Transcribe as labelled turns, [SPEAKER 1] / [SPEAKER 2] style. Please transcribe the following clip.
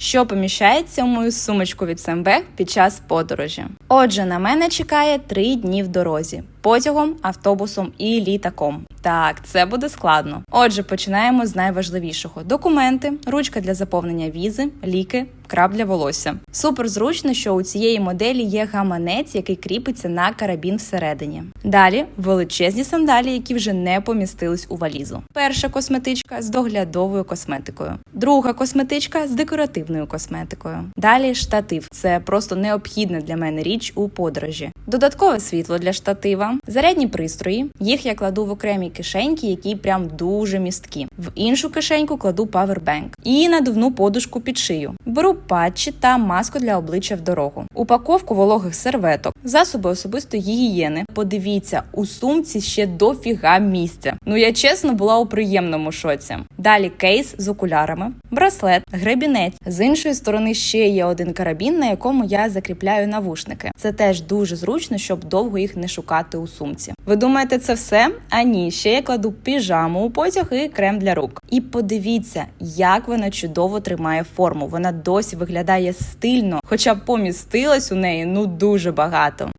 [SPEAKER 1] що поміщається у мою сумочку від СМБ під час подорожі. Отже, на мене чекає три дні в дорозі потягом, автобусом і літаком. Так, це буде складно. Отже, починаємо з найважливішого: документи, ручка для заповнення візи, ліки. Краб для волосся. Супер зручно, що у цієї моделі є гаманець, який кріпиться на карабін всередині. Далі величезні сандалі, які вже не помістились у валізу. Перша косметичка з доглядовою косметикою, друга косметичка з декоративною косметикою. Далі штатив. Це просто необхідна для мене річ у подорожі. Додаткове світло для штатива, зарядні пристрої. Їх я кладу в окремі кишеньки, які прям дуже місткі. В іншу кишеньку кладу павербенк і надувну подушку під шию. Беру патчі та маску для обличчя в дорогу, упаковку вологих серветок, засоби особистої гігієни. Подивіться, у сумці ще дофіга місця. Ну я чесно була у приємному шоці. Далі кейс з окулярами, браслет, гребінець. З іншої сторони ще є один карабін, на якому я закріпляю навушники. Це теж дуже зручно, щоб довго їх не шукати у сумці. Ви думаєте, це все? А ні, ще я кладу піжаму у потяг і крем для рук. І подивіться, як вона чудово тримає форму. Вона досі виглядає стильно, хоча помістилась у неї ну дуже багато.